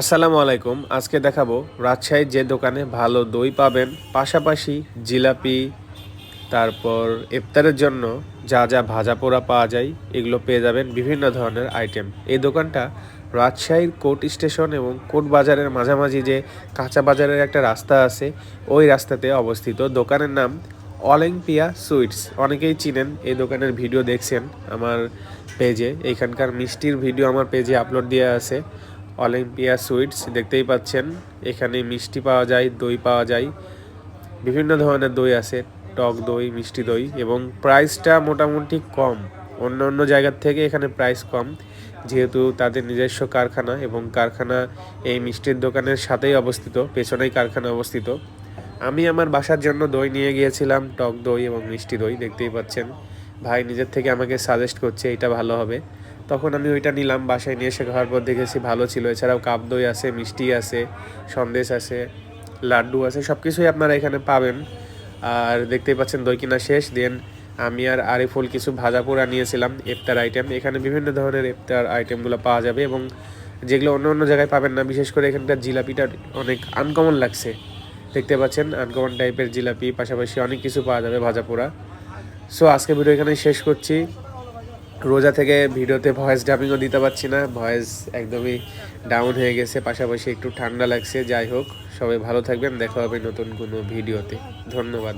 আসসালামু আলাইকুম। আজকে দেখাবো রাজশাহীর যে দোকানে ভালো দই পাবেন, পাশাপাশি জিলাপি, তারপর ইফতারের জন্য যা যা ভাজা পোড়া পাওয়া যায়, এগুলো পেয়ে যাবেন বিভিন্ন ধরনের আইটেম। এই দোকানটা রাজশাহীর কোর্ট স্টেশন এবং কোর্ট বাজারের মাঝামাঝি যে কাঁচা বাজারের একটা রাস্তা আছে, ওই রাস্তাতে অবস্থিত। দোকানের নাম অলিম্পিয়া সুইটস। অনেকেই চিনেন, এই দোকানের ভিডিও দেখছেন আমার পেজে। এইখানকার মিষ্টির ভিডিও আমার পেজে আপলোড দেওয়া আছে। অলিম্পিয়া সুইটস দেখতেই পাচ্ছেন। এখানে মিষ্টি পাওয়া যায়, দই পাওয়া যায়। বিভিন্ন ধরনের দই আছে, টক দই, মিষ্টি দই, এবং প্রাইসটা মোটামুটি কম। অন্য অন্য জায়গার থেকে এখানে প্রাইস কম, যেহেতু তাদের নিজস্ব কারখানা এবং কারখানা এই মিষ্টির দোকানের সাথেই অবস্থিত, পেছনেই কারখানা অবস্থিত। আমি আমার বাসার জন্য দই নিয়ে গিয়েছিলাম, টক দই এবং মিষ্টি দই, দেখতেই পাচ্ছেন। ভাই নিজের থেকে আমাকে সাজেস্ট করছে, এটা ভালো হবে। তখন আমি ওইটা নিলাম, বাসায় নিয়ে এসে খাওয়ার পর দেখেছি ভালো ছিল। এছাড়াও কাপ দই আছে, মিষ্টি আছে, সন্দেশ আছে, লাড্ডু আছে সব কিছুই আপনারা এখানে পাবেন। আর দেখতেই পাচ্ছেন দই কিনা শেষ। দেন আমি আর আরিফুল কিছু ভাজা পোড়া নিয়েছিলাম, ইফতার আইটেম এখানে বিভিন্ন ধরনের ইফতার আইটেমগুলো পাওয়া যাবে এবং যেগুলো অন্য অন্য জায়গায় পাবেন না, বিশেষ করে এখানকার জিলাপিটা অনেক আনকমন লাগছে। দেখতে পাচ্ছেন আনকমন টাইপের জিলাপি, পাশাপাশি অনেক কিছু পাওয়া যাবে ভাজা পোড়া। সো আজকে ভিডিও এখানে শেষ করছি। রোজা থেকে ভিডিওতে ভয়েস ডাবিংও দিতে পারছি না। ভয়েস একদমই ডাউন হয়ে গেছে, পাশাপাশি একটু ঠান্ডা লাগছে। যাই হোক, সবাই ভালো থাকবেন। দেখা হবে নতুন কোনো ভিডিওতে। ধন্যবাদ।